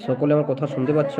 সকলে আমার কথা শুনতে পাচ্ছ?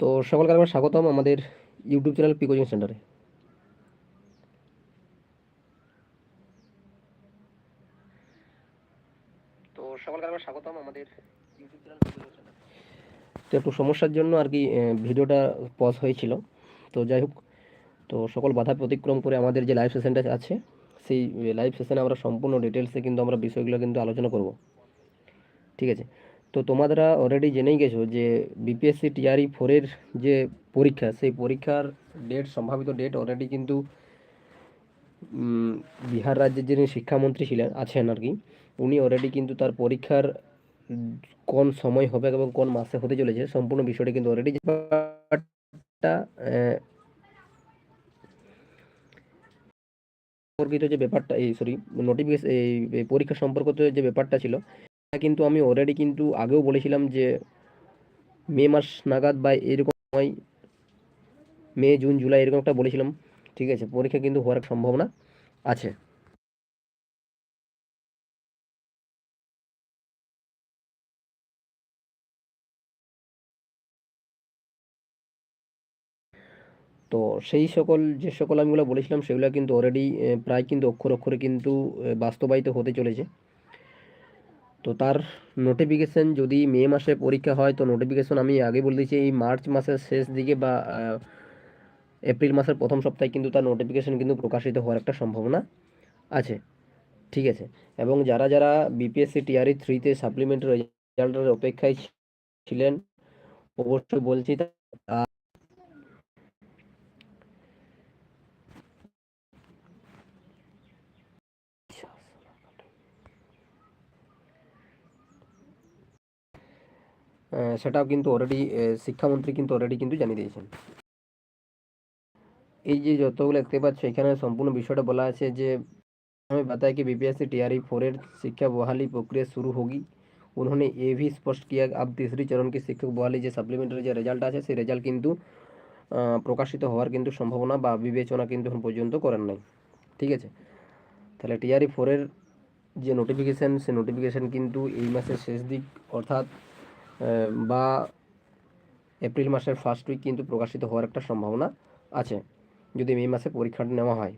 তো সকলকে আবার স্বাগতম আমাদের ইউটিউব চ্যানেল পি কোচিং সেন্টারে তো একটু সমস্যার জন্য আর কি ভিডিওটা পজ হয়েছিল। তো যাই হোক, তো সকল বাধা প্রতিক্রম করে আমাদের যে লাইভ সেশনটা আছে, সেই লাইভ সেশনে আমরা সম্পূর্ণ ডিটেলসে কিন্তু আমরা বিষয়গুলো কিন্তু আলোচনা করব। ঠিক আছে? তো তোমরা অলরেডি জেনেই গেছো যে বিপিএসসি টিআরই ফোরের যে পরীক্ষা, সেই পরীক্ষার ডেট সম্ভাবিত ডেট অলরেডি কিন্তু বিহার রাজ্যের যিনি শিক্ষামন্ত্রী ছিলেন, আছেন আর কি, উনি অলরেডি কিন্তু তার পরীক্ষার কোন সময় হবে এবং কোন মাসে হতে চলেছে, সম্পূর্ণ বিষয়টা কিন্তু অলরেডি সম্পর্কিত যে ব্যাপারটা, এই সরি নোটিফিকেশন এই পরীক্ষা সম্পর্কিত যে ব্যাপারটা ছিল কিন্তু আমি অলরেডি কিন্তু আগেও বলেছিলাম যে মে মাস নাগাদ বা এরকম সময়, মে, জুন, জুলাই এরকম একটা বলেছিলাম, ঠিক আছে? পরীক্ষা কিন্তু হওয়ার সম্ভাবনা আছে। তো সেই সকল, যে সকল আমিগুলো বলেছিলাম, সেগুলো কিন্তু অলরেডি প্রায় কিন্তু অক্ষর অক্ষরে কিন্তু বাস্তবায়িত হতে চলেছে। তো তার নোটিফিকেশন যদি মে মাসে পরীক্ষা হয়, তো নোটিফিকেশন আমি আগে বলে দিয়েছি, এই মার্চ মাসের শেষ দিকে বা এপ্রিল মাসের প্রথম সপ্তাহে কিন্তু তার নোটিফিকেশন কিন্তু প্রকাশিত হওয়ার একটা সম্ভাবনা আছে। ঠিক আছে? এবং যারা যারা বিপিএসসি টিআরই থ্রিতে সাপ্লিমেন্টারি রেজাল্টের অপেক্ষায় ছিলেন, অবশ্যই বলছি তা- আহ, সেটাও কিন্তু অলরেডি শিক্ষামন্ত্রী কিন্তু অলরেডি কিন্তু জানিয়ে দিয়েছেন এই যে যতগুলো দেখতে পাচ্ছ এখানে সম্পূর্ণ বিষয়টা বলা আছে যে हमें बताया कि बीपीएससी टीआरई फोर शिक्षा बहाली प्रक्रिया शुरू होगी उन्होंने ये भी स्पष्ट किया अब तीसरी चरण की शिक्षक बहाली যে সাপ্লিমেন্টারি যে রেজাল্ট আছে সেই রেজাল্ট কিন্তু আহ, প্রকাশিত হওয়ার কিন্তু সম্ভাবনা বা বিবেচনা কিন্তু এখন পর্যন্ত করেন নাই ঠিক আছে তাহলে টিআরই ফোরের যে নোটিফিকেশান সে নোটিফিকেশান কিন্তু এই মাসের শেষ দিক অর্থাৎ আহ, বা এপ্রিল মাসের ফার্স্ট উইক কিন্তু প্রকাশিত হওয়ার একটা সম্ভাবনা আছে যদি মে মাসে পরীক্ষাটা নেওয়া হয়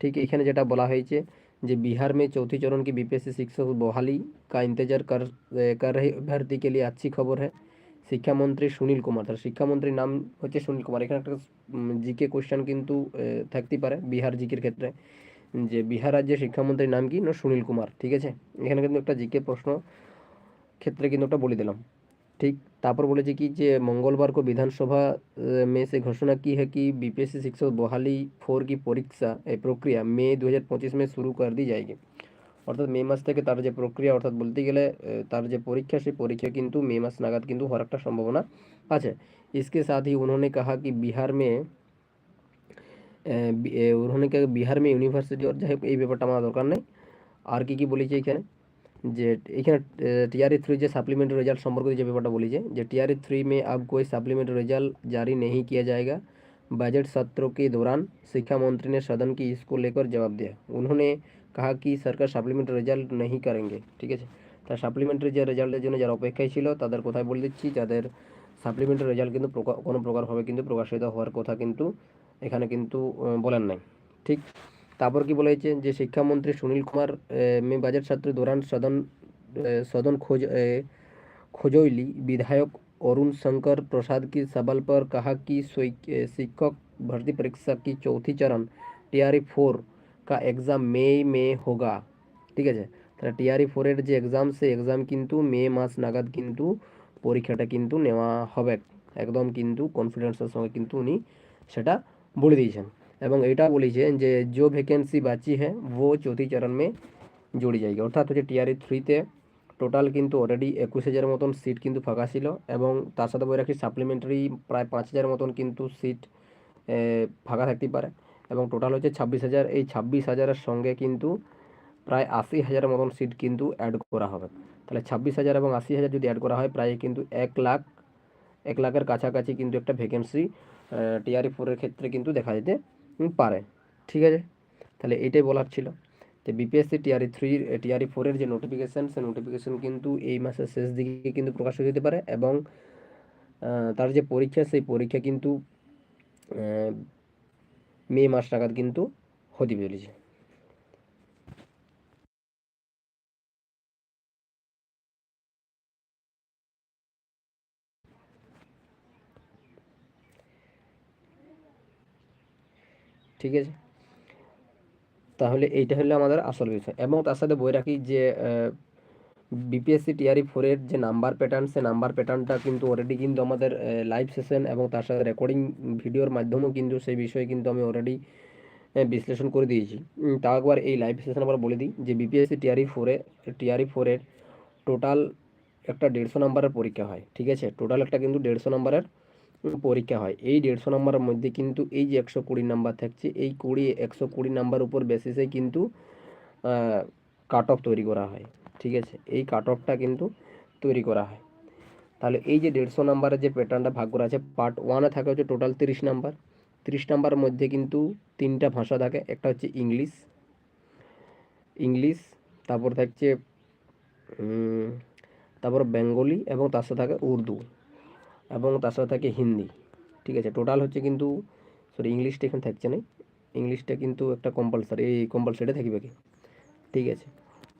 ठीक है এখানে যেটা বলা হয়েছে যে बिहार में चौथी चरण की बीपीएससी शिक्षक बहाली का इंतजार कर कर रहे अभ्यर्थी के लिए अच्छी खबर है শিক্ষামন্ত্রী সুনীল কুমার তার শিক্ষামন্ত্রীর নাম হচ্ছে সুনীল কুমার এখানে একটা জিকে কোশ্চেন কিন্তু আহ, থাকতেই পারে বিহার জিকের ক্ষেত্রে যে বিহার রাজ্যের শিক্ষামন্ত্রীর নাম কি না সুনীল কুমার ঠিক আছে এখানে কিন্তু একটা জিকে প্রশ্ন ক্ষেত্রে কিন্তু একটা বলে দিলাম ठीक तापर बोले कि जे मंगलवार को विधानसभा अ, में से घोषणा की है कि बीपीएससी शिक्षक बहाली फोर की परीक्षा ए, प्रक्रिया मई 2025 में शुरू कर दी जाएगी অর্থাৎ মে মাস থেকে তার যে প্রক্রিয়া অর্থাৎ বলতে গেলে আহ, তার যে পরীক্ষা সেই পরীক্ষা কিন্তু মে মাস নাগাদ কিন্তু হওয়ার একটা সম্ভাবনা আছে इसके साथ ही उन्होंने कहा कि बिहार में আহ, বি- এ, उन्होंने कहा कि बिहार में ইউনিভার্সিটি और যাই হোক এই ব্যাপারটা আমার দরকার নেই আর কি কি বলেছে এখানে যে এখানে टीआरई थ्री যে সাপ্লিমেন্টারি রেজাল্ট সম্পর্কিত যে ব্যাপারটা বলেছে যে टीआरई थ्री में अब कोई सप्लीमेंट्री रिजल्ट जारी नहीं किया जाएगा बजट सत्रों के दौरान शिक्षा मंत्री ने सदन की इसको लेकर जवाब दिया उन्होंने कहा कि सरकार সাপ্লিমেন্টারি রেজাল্ট नहीं करेंगे ঠিক আছে তা সাপ্লিমেন্টারি যে রেজাল্টের জন্য যারা অপেক্ষায় ছিল তাদের কোথায় বলে দিচ্ছি যাদের সাপ্লিমেন্টারি রেজাল্ট কিন্তু প্রকা- কোনো প্রকারভাবে কিন্তু প্রকাশিত হওয়ার কথা কিন্তু এখানে কিন্তু আহ, বলেন নাই ঠিক তারপর কি বলেছে যে শিক্ষামন্ত্রী সুনীল কুমার আহ, মে বাজেট सत्र दौरान सदन अ, सदन खोज अ, खोजोइली विधायक अरुण शंकर प्रसाद की सवाल पर कहा कि स्वी- अ, शिक्षक भर्ती परीक्षा की चौथी चरण टीआरई फोर का एग्ज़ाम मई में होगा ঠিক আছে তাহলে টিআরই ফোরের যে এক্সাম সেই এক্সাম কিন্তু মে মাস নাগাদ কিন্তু পরীক্ষাটা কিন্তু নেওয়া হবে একদম কিন্তু কনফিডেন্সের সঙ্গে কিন্তু উনি সেটা বলে দিয়েছেন এবং এটা বলেছেন যে যে ভ্যাকেন্সি বাঁচি হ্যাঁ ও চৌথি চরণ মে জড়ি যায়গা অর্থাৎ হচ্ছে টিআরই থ্রিতে টোটাল কিন্তু অলরেডি একুশ হাজার মতন সিট কিন্তু ফাঁকা ছিল এবং তার সাথে বই রাখি সাপ্লিমেন্টারি প্রায় পাঁচ হাজার মতন কিন্তু সিট ফাঁকা থাকতে পারে। এবং টোটাল হচ্ছে ছাব্বিশ হাজার। এই ছাব্বিশ হাজারের সঙ্গে কিন্তু প্রায় আশি হাজারের মতন সিট কিন্তু অ্যাড করা হবে। তাহলে ছাব্বিশ হাজার এবং আশি হাজার যদি অ্যাড করা হয়, প্রায় কিন্তু এক লাখ, এক লাখের কাছাকাছি কিন্তু একটা ভ্যাকেন্সি টিআরই ফোরের ক্ষেত্রে কিন্তু দেখা যেতে পারে। ঠিক আছে? তাহলে এটাই বলার ছিল। যে বিপিএসসি টিআরই থ্রি টিআরই ফোরের যে নোটিফিকেশান সে নোটিফিকেশান কিন্তু এই মাসের শেষ দিকে কিন্তু প্রকাশ হয়ে যেতে পারে এবং তার যে পরীক্ষা, সেই পরীক্ষা কিন্তু মে মাস নাগাদ কিন্তু হতে চলেছে। ঠিক আছে? তাহলে এইটা হলো আমাদের আসল বিষয়। এবং তার সাথে বই রাখি যে বিপিএসসি টিআরই ফোরের যে নাম্বার প্যাটার্ন সে নাম্বার প্যাটার্নটা কিন্তু অলরেডি কিন্তু আমাদের লাইভ সেশন এবং তার সাথে রেকর্ডিং ভিডিওর মাধ্যমেও কিন্তু সেই বিষয়ে কিন্তু আমি অলরেডি বিশ্লেষণ করে দিয়েছি। তাও একবার এই লাইভ সেশন আবার বলে দিই যে বিপিএসসি টিআরই ফোরে টিআরই ফোরের টোটাল একটা দেড়শো নম্বরের পরীক্ষা হয়, ঠিক আছে? টোটাল একটা কিন্তু দেড়শো নম্বরের পরীক্ষা হয়। এই দেড়শো নম্বরের মধ্যে কিন্তু এই যে একশো কুড়ি নাম্বার থাকছে, এই কুড়ি, একশো কুড়ি নাম্বার উপর বেসিসে কিন্তু কাট অফ তৈরি করা হয়। ঠিক আছে? এই কাট অফটা কিন্তু তৈরি করা হয়। তাহলে এই যে দেড়শো নাম্বারের যে প্যাটার্নটা ভাগ করা আছে পার্ট ওয়ানে থাকে হচ্ছে টোটাল তিরিশ নাম্বার। তিরিশ নাম্বারের মধ্যে কিন্তু তিনটা ভাষা থাকে, একটা হচ্ছে ইংলিশ। ইংলিশ, তারপর থাকছে তারপর বেঙ্গলি এবং তার সাথে থাকে উর্দু। এবং তার সাথে থাকে হিন্দি। ঠিক আছে? টোটাল হচ্ছে কিন্তু সরি ইংলিশটা এখানে থাকছে না। ইংলিশটা কিন্তু একটা কম্পালসারি এই কম্পালসারিটা থাকবে কি? ঠিক আছে?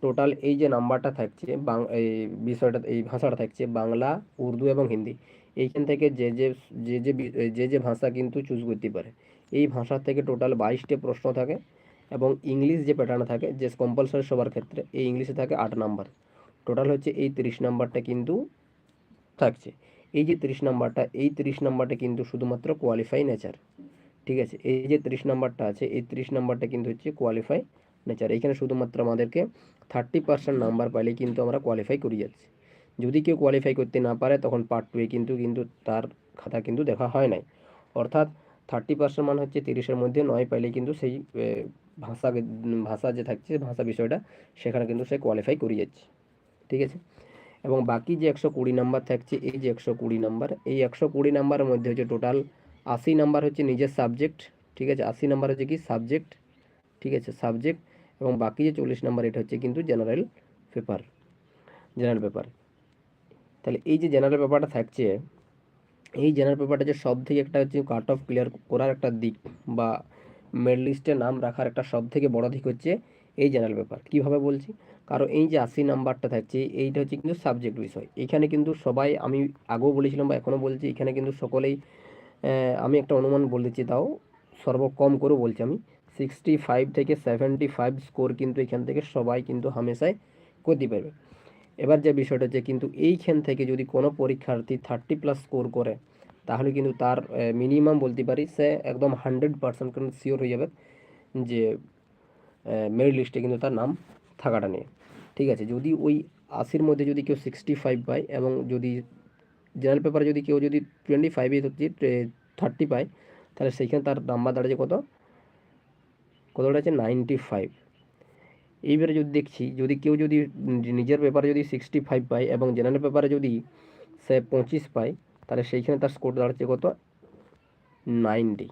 টোটাল এই যে নাম্বারটা থাকছে, বাং, এই বিষয়টা, এই ভাষাটা থাকছে বাংলা, উর্দু এবং হিন্দি। এইখান থেকে যে যে যে যে যে যে ভাষা কিন্তু চুজ করতে পারে। এই ভাষার থেকে টোটাল বাইশটি প্রশ্ন থাকে এবং ইংলিশ যে প্যাটার্ন থাকে, যে কম্পালসারি সবার ক্ষেত্রে, এই ইংলিশে থাকে আট নাম্বার টোটাল হচ্ছে এই তিরিশ নাম্বারটা কিন্তু থাকছে। এই যে তিরিশ নাম্বারটা, এই তিরিশ নাম্বারটা কিন্তু শুধুমাত্র কোয়ালিফাই নেচার ঠিক আছে? এই যে তিরিশ নাম্বারটা আছে, এই তিরিশ নাম্বারটা কিন্তু হচ্ছে কোয়ালিফাই নেচার এখানে শুধুমাত্র আমাদেরকে থার্টি পার্সেন্ট নাম্বার পাইলে কিন্তু আমরা কোয়ালিফাই করে যাচ্ছি। যদি কেউ কোয়ালিফাই করতে না পারে, তখন পার্ট টুয়ে কিন্তু কিন্তু তার খাতা কিন্তু দেখা হয় নাই। অর্থাৎ থার্টি পার্সেন্ট মানে হচ্ছে তিরিশের মধ্যে নয় পাইলে কিন্তু সেই ভাষা ভাষা যে থাকছে, ভাষা বিষয়টা, সেখানে কিন্তু সে কোয়ালিফাই করে যাচ্ছে, ঠিক আছে? এবং বাকি যে একশো কুড়ি নাম্বার থাকছে, এই যে একশো কুড়ি নাম্বার এই একশো কুড়ি নাম্বারের মধ্যে হচ্ছে টোটাল আশি নাম্বার হচ্ছে নিজের সাবজেক্ট ঠিক আছে? আশি নাম্বার হচ্ছে কি? সাবজেক্ট ঠিক আছে? সাবজেক্ট এবং বাকি যে চল্লিশ নাম্বার এটা হচ্ছে কিন্তু জেনারেল পেপার জেনারেল পেপার তাহলে এই যে জেনারেল পেপারটা থাকছে, এই জেনারেল পেপারটা যে সব থেকে একটা হচ্ছে কাট অফ ক্লিয়ার করার একটা দিক বা মেড লিস্টে নাম রাখার একটা সব থেকে বড় দিক হচ্ছে এই জেনারেল পেপার কীভাবে বলছি? কারণ এই যে আশি নাম্বারটা থাকছে, এইটা হচ্ছে কিন্তু সাবজেক্ট বিষয়। এখানে কিন্তু সবাই, আমি আগেও বলেছিলাম বা এখনও বলছি, এখানে কিন্তু সকলেই আমি একটা অনুমান বলেছি তাও, সর্বকম করে বলছি আমি সিক্সটি ফাইভ থেকে সেভেন্টি ফাইভ স্কোর কিন্তু এখান থেকে সবাই কিন্তু হামেশাই করতে পারবে। এবার যে বিষয়টা হচ্ছে কিন্তু এইখান থেকে যদি কোনো পরীক্ষার্থী থার্টি প্লাস স্কোর করে, তাহলে কিন্তু তার মিনিমাম বলতে পারি সে একদম হান্ড্রেড পার্সেন্ট কিন্তু শিওর হয়ে যাবে যে মেরিট লিস্টে কিন্তু তার নাম থাকাটা নিয়ে। ঠিক আছে, যদি ওই আশির মধ্যে যদি কেউ সিক্সটি ফাইভ পায় এবং যদি জেনারেল পেপারে যদি কেউ যদি টোয়েন্টি ফাইভে থার্টি পায়, তাহলে সেইখানে তার নাম্বার দাঁড়াচ্ছে কত? কত দাঁড়াচ্ছে? নাইনটি ফাইভ এইবারে যদি দেখছি, যদি কেউ যদি নিজের পেপারে যদি সিক্সটি ফাইভ পায় এবং জেনারেল পেপারে যদি সে পঁচিশ পায়, তাহলে সেইখানে তার স্কোর দাঁড়াচ্ছে কত? নাইনটি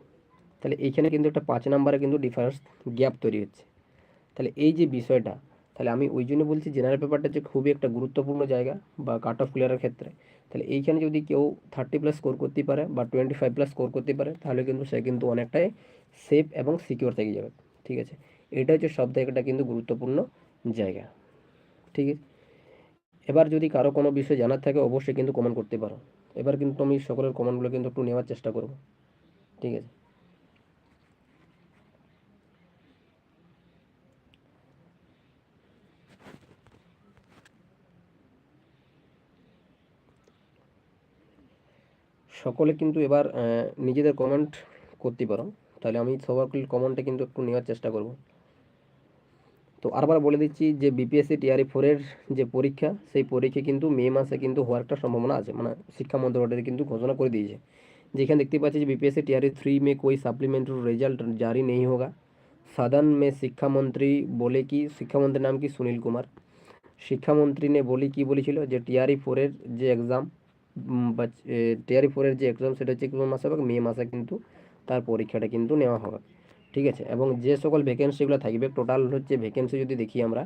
তাহলে এইখানে কিন্তু একটা পাঁচ নাম্বারে কিন্তু ডিফারেন্স গ্যাপ তৈরি হচ্ছে। তাহলে এই যে বিষয়টা তাহলে আমি ওই জন্য বলছি জেনারেল পেপারটা যে খুবই একটা গুরুত্বপূর্ণ জায়গা বা কাট অফ ক্লিয়ারের ক্ষেত্রে। তাহলে এইখানে যদি কেউ থার্টি প্লাস স্কোর করতে পারে বা টোয়েন্টি ফাইভ প্লাস স্কোর করতে পারে, তাহলে কিন্তু সে কিন্তু অনেকটাই সেফ এবং সিকিওর থেকে যাবে। ঠিক আছে? এটা হচ্ছে সব একটা কিন্তু গুরুত্বপূর্ণ জায়গা। ঠিক আছে? এবার যদি কারও কোনো বিষয় জানার থাকে, অবশ্যই কিন্তু কমেন্ট করতে পারো। এবার কিন্তু আমি সকলের কমেন্টগুলো কিন্তু একটু নেওয়ার চেষ্টা করব। ঠিক আছে? সকলে কিন্তু এবার নিজেদের কমেন্ট করতে পারো তাহলে আমি সবার কমেন্টে কিন্তু একটু নেওয়ার চেষ্টা করব তো আরবার বলে দিচ্ছি যে বিপিএসসি টিআরই ফোরের যে পরীক্ষা সেই পরীক্ষা কিন্তু মে মাসে কিন্তু হওয়ার একটা সম্ভাবনা আছে মানে শিক্ষা মন্ত্রণালয় কিন্তু ঘোষণা করে দিয়েছে যেখানে দেখতে পাচ্ছি যে बीपीएससी टीआरई थ्री में कोई सप्लीमेंट्री रिजल्ट जारी नहीं होगा सदन में शिक्षा मंत्री बोले कि শিক্ষা মন্ত্রীর নাম কি সুনীল কুমার শিক্ষামন্ত্রী নে বলি কি বলেছিল যে টিআরই ফোরের যে এক্সাম টিআরই ফোরের যে এক্সাম সেটা হচ্ছে কোন মাসে হবে, মে মাসে কিন্তু তার পরীক্ষাটা কিন্তু নেওয়া হবে। ঠিক আছে? এবং যে সকল ভ্যাকেন্সিগুলো থাকবে টোটাল হচ্ছে ভ্যাকেন্সি যদি দেখি আমরা,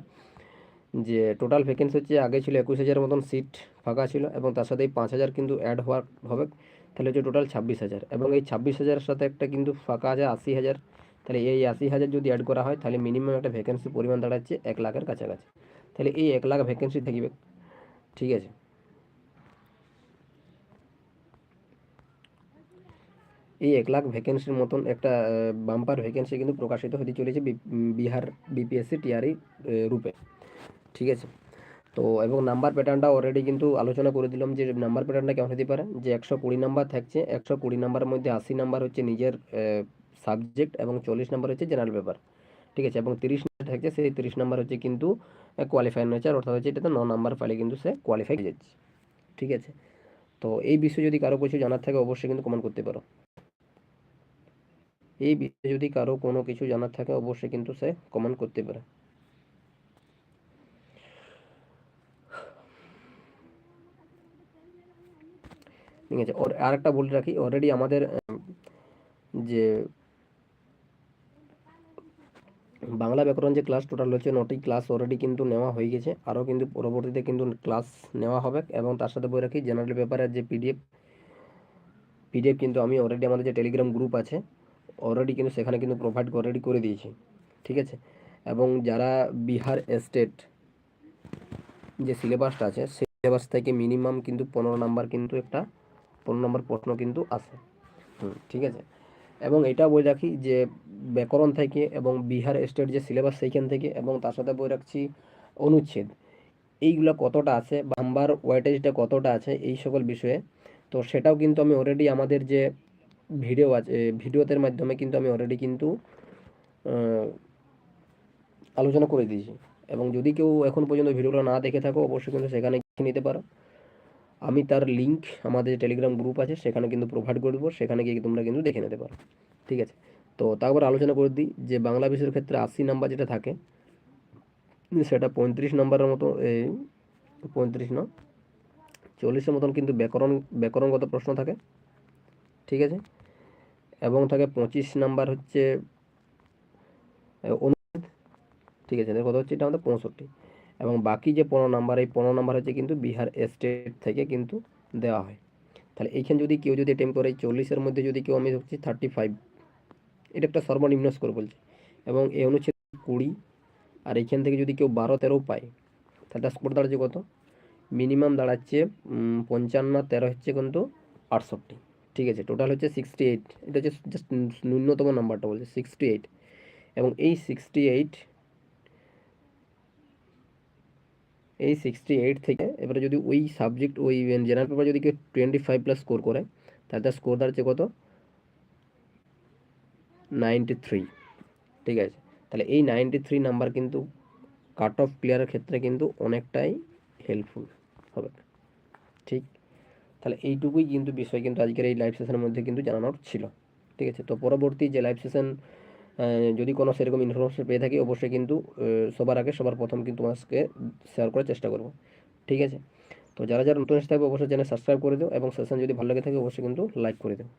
যে টোটাল ভ্যাকেন্সি হচ্ছে আগে ছিল একুশ হাজার মতন সিট ফাঁকা ছিল এবং তার সাথে এই পাঁচ হাজার কিন্তু অ্যাড হওয়ার হবে, তাহলে হচ্ছে টোটাল ছাব্বিশ হাজার। এবং এই ছাব্বিশ হাজারের সাথে একটা কিন্তু ফাঁকা আছে আশি হাজার, তাহলে এই আশি হাজার যদি অ্যাড করা হয়, তাহলে মিনিমাম একটা ভ্যাকেন্সি পরিমাণ দাঁড়াচ্ছে এক লাখের কাছাকাছি। তাহলে এই এক লাখ ভ্যাকেন্সি থাকবে। ঠিক আছে? এই এক লাখ ভ্যাকেন্সির মতন একটা বাম্পার ভ্যাকেন্সি কিন্তু প্রকাশিত হতে চলেছে বিহার বিপিএসসি টিআরই রূপে। ঠিক আছে? তো এবং নাম্বার প্যাটার্নটা অলরেডি কিন্তু আলোচনা করে দিলাম যে নাম্বার প্যাটার্নটা কেমন হতে পারে? যে একশো কুড়ি নাম্বার থাকছে, একশো কুড়ি নাম্বারের মধ্যে আশি নাম্বার হচ্ছে নিজের সাবজেক্ট এবং চল্লিশ নাম্বার হচ্ছে জেনারেল পেপার ঠিক আছে? এবং তিরিশ নাম্বার থাকছে, সেই তিরিশ নাম্বার হচ্ছে কিন্তু কোয়ালিফাই নেচার অর্থাৎ হচ্ছে এটাতে ন নাম্বার পাইলে কিন্তু সে কোয়ালিফাই যাচ্ছে। ঠিক আছে? তো এই বিষয়ে যদি কারও কিছু জানার থাকে, অবশ্যই কিন্তু কমেন্ট করতে পারো। এই বিষয়ে যদি কারও কোনো কিছু জানার থাকে, অবশ্যই কিন্তু সে কমেন্ট করতে পারে। ঠিক আছে ওর আর একটা বলে রাখি অলরেডি আমাদের যে বাংলা ব্যাকরণ যে ক্লাস টোটাল হচ্ছে নটি ক্লাস অলরেডি কিন্তু নেওয়া হয়ে গেছে। আরও কিন্তু পরবর্তীতে কিন্তু ক্লাস নেওয়া হবে এবং তার সাথে বলে রাখি জেনারেল পেপারের যে পিডিএফ পিডিএফ কিন্তু আমি অলরেডি আমাদের যে টেলিগ্রাম গ্রুপ আছে অলরেডি কিন্তু সেখানে কিন্তু প্রোভাইড অলরেডি করে দিয়েছি, ঠিক আছে? এবং যারা বিহার স্টেট যে সিলেবাসটা আছে, সেই সিলেবাস থেকে মিনিমাম কিন্তু পনেরো নাম্বার কিন্তু একটা, পনেরো নম্বর প্রশ্ন কিন্তু আসে হুম, ঠিক আছে? এবং এটা বই রাখি যে ব্যাকরণ থেকে এবং বিহার স্টেট যে সিলেবাস সেইখান থেকে এবং তার সাথে বই রাখছি অনুচ্ছেদ। এইগুলো কতটা আছে নাম্বার ওয়েটেজটা কতটা আছে, এই সকল বিষয়ে। তো সেটাও কিন্তু আমি অলরেডি আমাদের যে ভিডিও আছে ভিডিওদের মাধ্যমে কিন্তু আমি অলরেডি কিন্তু আলোচনা করে দিয়েছি। এবং যদি কেউ এখন পর্যন্ত ভিডিওগুলো না দেখে থাকো, অবশ্যই কিন্তু সেখানে নিতে পারো। আমি তার লিংক আমাদের টেলিগ্রাম গ্রুপ আছে, সেখানে কিন্তু প্রোভাইড করে দেবো, সেখানে গিয়ে তোমরা কিন্তু দেখে নিতে পারো। ঠিক আছে? তো তারপর আলোচনা করে দিই যে বাংলা বিষয়ের ক্ষেত্রে আশি নাম্বার যেটা থাকে, সেটা পঁয়ত্রিশ নাম্বারের মতো পঁয়ত্রিশ না, চল্লিশের মতন কিন্তু ব্যাকরণ, ব্যাকরণগত প্রশ্ন থাকে। ঠিক আছে? এবং থাকে পঁচিশ নাম্বার হচ্ছে অনুচ্ছেদ ঠিক আছে কথা হচ্ছে এটা আমাদের পঁয়ষট্টি। এবং বাকি যে পনেরো নাম্বার, এই পনেরো নাম্বার হচ্ছে কিন্তু বিহার স্টেট থেকে কিন্তু দেওয়া হয়। তাহলে এইখানে যদি কেউ যদি অ্যাটেম্প করে চল্লিশের মধ্যে যদি কেউ আমি হচ্ছে থার্টি ফাইভ এটা একটা সর্বনিম্ন স্কোর বলছি। এবং এই অনুচ্ছেদ কুড়ি, আর এইখান থেকে যদি কেউ বারো, তেরো পায়, তাহলে তার স্কোর দাঁড়াচ্ছে কত? মিনিমাম দাঁড়াচ্ছে পঞ্চান্ন, তেরো হচ্ছে কিন্তু আটষট্টি। ঠিক আছে টোটাল হচ্ছে সিক্সটি এইট এটা হচ্ছে জাস্ট ন্যূনতম নাম্বারটা বলছে সিক্সটি এইট এবং এই সিক্সটি এইট এই সিক্সটি এইট থেকে এবারে যদি ওই সাবজেক্ট ওই জেনারেল পেপার যদি কেউ টোয়েন্টি ফাইভ প্লাস স্কোর করে, তাহলে তার স্কোর দাঁড়াচ্ছে কত? নাইনটি থ্রি ঠিক আছে? তাহলে এই নাইনটি থ্রি নাম্বার কিন্তু কাট অফ ক্লিয়ারের ক্ষেত্রে কিন্তু অনেকটাই হেল্পফুল হবে, ঠিক? তাহলে এইটুকুই কিন্তু বিষয় কিন্তু আজকের এই লাইভ সেশনের মধ্যে কিন্তু জানানোর ছিল। ঠিক আছে? তো পরবর্তী যে লাইভ সেশন যদি কোনো সেরকম ইনফরমেশন পেয়ে থাকি, অবশ্যই কিন্তু সবার আগে সবার প্রথম কিন্তু আজকে শেয়ার করার চেষ্টা করব। ঠিক আছে? তো যারা যারা নতুন এসে থাকবে, অবশ্যই চ্যানেল সাবস্ক্রাইব করে দিও এবং সেশন যদি ভালো লাগে থাকে, অবশ্যই কিন্তু লাইক করে দিও।